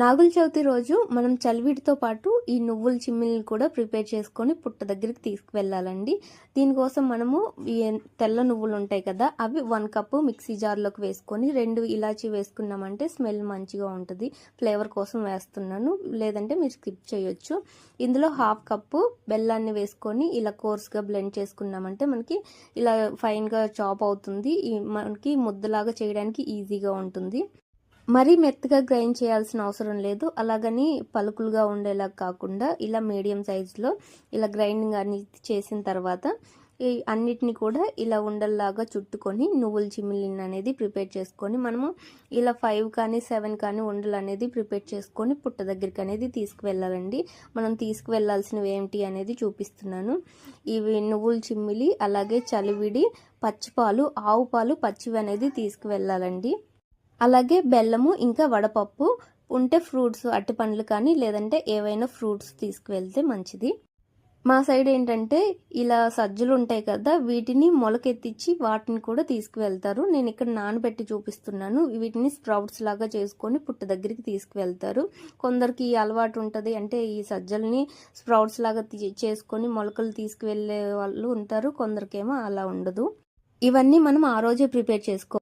నాగుల చవితి రోజు మనం చలివిడితో పాటు ఈ నువ్వుల చిమ్మిల్ని కూడా ప్రిపేర్ చేసుకొని పుట్ట దగ్గరికి తీసుకువెళ్ళాలండి. దీనికోసం మనము ఈ తెల్ల నువ్వులు ఉంటాయి కదా అవి వన్ కప్పు మిక్సీ జార్లోకి వేసుకొని రెండు ఇలాచి వేసుకున్నామంటే స్మెల్ మంచిగా ఉంటుంది. ఫ్లేవర్ కోసం వేస్తున్నాను. లేదంటే మీరు స్కిప్ చేయొచ్చు. ఇందులో హాఫ్ కప్పు బెల్లాన్ని వేసుకొని ఇలా కోర్స్గా బ్లెండ్ చేసుకున్నామంటే మనకి ఇలా ఫైన్గా చాప్ అవుతుంది. ఈ మనకి ముద్దలాగా చేయడానికి ఈజీగా ఉంటుంది. మరీ మెత్తగా గ్రైండ్ చేయాల్సిన అవసరం లేదు. అలాగని పలుకులుగా ఉండేలా కాకుండా ఇలా మీడియం సైజులో ఇలా గ్రైండింగ్ అన్ని చేసిన తర్వాత ఈ అన్నిటిని కూడా ఇలా ఉండల్లాగా చుట్టుకొని నువ్వుల చిమ్మిలిన్ అనేది ప్రిపేర్ చేసుకొని మనము ఇలా ఫైవ్ కానీ సెవెన్ కానీ ఉండలు అనేది ప్రిపేర్ చేసుకొని పుట్ట దగ్గరికి అనేది తీసుకువెళ్ళాలండి. మనం తీసుకువెళ్ళాల్సినవి ఏమిటి అనేది చూపిస్తున్నాను. ఇవి నువ్వుల చిమ్మిలి అలాగే చలివిడి పచ్చిపాలు ఆవు పాలు పచ్చివి అనేది తీసుకువెళ్ళాలండి. అలాగే బెల్లము ఇంకా వడపప్పు ఉంటే ఫ్రూట్స్ అట్టి పండ్లు కానీ లేదంటే ఏవైనా ఫ్రూట్స్ తీసుకువెళ్తే మంచిది. మా సైడ్ ఏంటంటే ఇలా సజ్జలు ఉంటాయి కదా వీటిని మొలకెత్తిచ్చి వాటిని కూడా తీసుకువెళ్తారు. నేను ఇక్కడ నానబెట్టి చూపిస్తున్నాను. వీటిని స్ప్రౌట్స్ లాగా చేసుకొని పుట్ట దగ్గరికి తీసుకువెళ్తారు. కొందరికి ఈ అలవాటు ఉంటుంది. అంటే ఈ సజ్జల్ని స్ప్రౌట్స్ లాగా చేసుకొని మొలకలు తీసుకువెళ్ళే వాళ్ళు ఉంటారు. కొందరికేమో అలా ఉండదు. ఇవన్నీ మనం ఆ రోజే ప్రిపేర్ చేసుకో